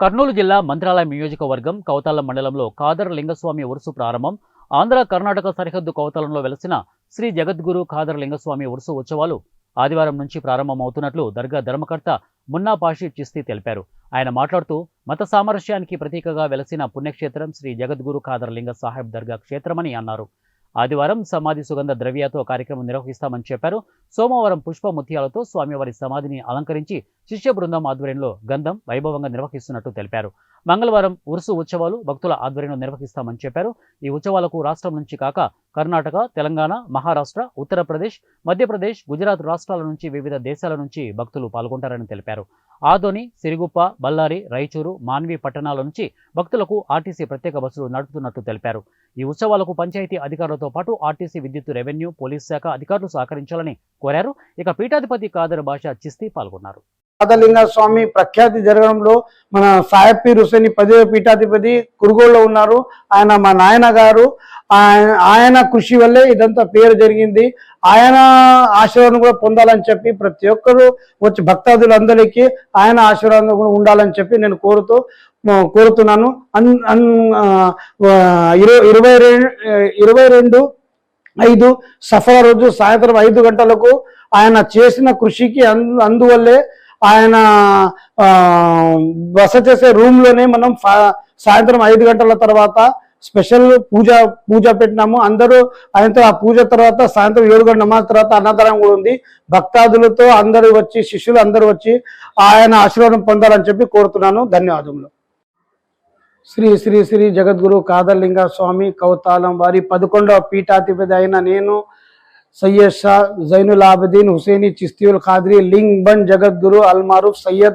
కర్నూలు జిల్లా మంత్రాలయం నియోజకవర్గం కౌతాల మండలంలో కాదర్ లింగస్వామి ఉరుసు ప్రారంభం. ఆంధ్ర కర్ణాటక సరిహద్దు కౌతాలంలో వెలసిన శ్రీ జగద్గురు ఖాదర్ లింగస్వామి ఉరుసు ఉత్సవాలు ఆదివారం నుంచి ప్రారంభమవుతున్నట్లు దర్గా ధర్మకర్త మున్నా పాషి చిస్తీ తెలిపారు. ఆయన మాట్లాడుతూ మత సామరస్యానికి ప్రతీకగా వెలసిన పుణ్యక్షేత్రం శ్రీ జగద్గురు ఖాదర్ లింగ సాహెబ్ దర్గా క్షేత్రమని అన్నారు. ఆదివారం సమాధి సుగంధ ద్రవ్యతో కార్యక్రమం నిర్వహిస్తామని చెప్పారు. సోమవారం పుష్ప ముత్యాలతో స్వామివారి సమాధిని అలంకరించి శిష్య బృందం ఆధ్వర్యంలో గంధం వైభవంగా నిర్వహిస్తున్నట్టు తెలిపారు. మంగళవారం ఉరుసు ఉత్సవాలు భక్తుల ఆధ్వర్యంలో నిర్వహిస్తామని చెప్పారు. ఈ ఉత్సవాలకు రాష్ట్రం నుంచి కాక కర్ణాటక తెలంగాణ మహారాష్ట్ర ఉత్తరప్రదేశ్ మధ్యప్రదేశ్ గుజరాత్ రాష్ట్రాల నుంచి వివిధ దేశాల నుంచి భక్తులు పాల్గొంటారని తెలిపారు. ఆదోని సిరిగుప్ప బళ్ళారి రాయచూరు మాన్వి పట్టణాల నుంచి భక్తులకు ఆర్టీసీ ప్రత్యేక బస్సులు నడుపుతున్నట్టు తెలిపారు. ఈ ఉత్సవాలకు పంచాయతీ అధికారులతో పాటు ఆర్టీసీ విద్యుత్ రెవెన్యూ పోలీస్ శాఖ అధికారులు సహకరించాలని కోరారు. ఇక పీఠాధిపతి కాదర్ భాష చిస్తీ పాల్గొన్నారు. పాదలింగ స్వామి ప్రఖ్యాతి జరగడంలో మన సాహెబ్ హుసేని పదవ పీఠాధిపతి కురుగోల్లో ఉన్నారు. ఆయన మా నాయన గారు. ఆయన ఆయన కృషి వల్లే ఇదంతా పేరు జరిగింది. ఆయన ఆశీర్వాదం కూడా పొందాలని చెప్పి ప్రతి ఒక్కరు వచ్చి భక్తాదులందరికీ ఆయన ఆశీర్వాదం కూడా ఉండాలని చెప్పి నేను కోరుతూ కోరుతున్నాను. అన్ అన్ ఇరవై ఇరవై రెండు ఇరవై రెండు ఐదు సఫల రోజు సాయంత్రం ఐదు గంటలకు ఆయన చేసిన కృషికి అందు అందువల్లే ఆయన బస చేసే రూమ్లోనే మనం సాయంత్రం ఐదు గంటల తర్వాత స్పెషల్ పూజ పూజ పెట్టినాము. అందరూ ఆయనతో ఆ పూజ తర్వాత సాయంత్రం ఏడు గంటల నమాజ్ తర్వాత అన్నదానం కూడా ఉంది. భక్తాదులతో అందరూ వచ్చి శిష్యులు అందరూ వచ్చి ఆయన ఆశీర్వాదం పొందాలని చెప్పి కోరుతున్నాను. ధన్యవాదములు. శ్రీ శ్రీ శ్రీ జగద్గురు కాదర్లింగ స్వామి కౌతాలం వారి పదకొండవ పీఠాధిపతి అయిన నేను સૈયદ શાહ જૈનુલ આબદીન હુસૈની ચિસ્તીઉલ ખાદરી લિંગ બંધ જગતગુરુ અલમારૂફ સૈયદ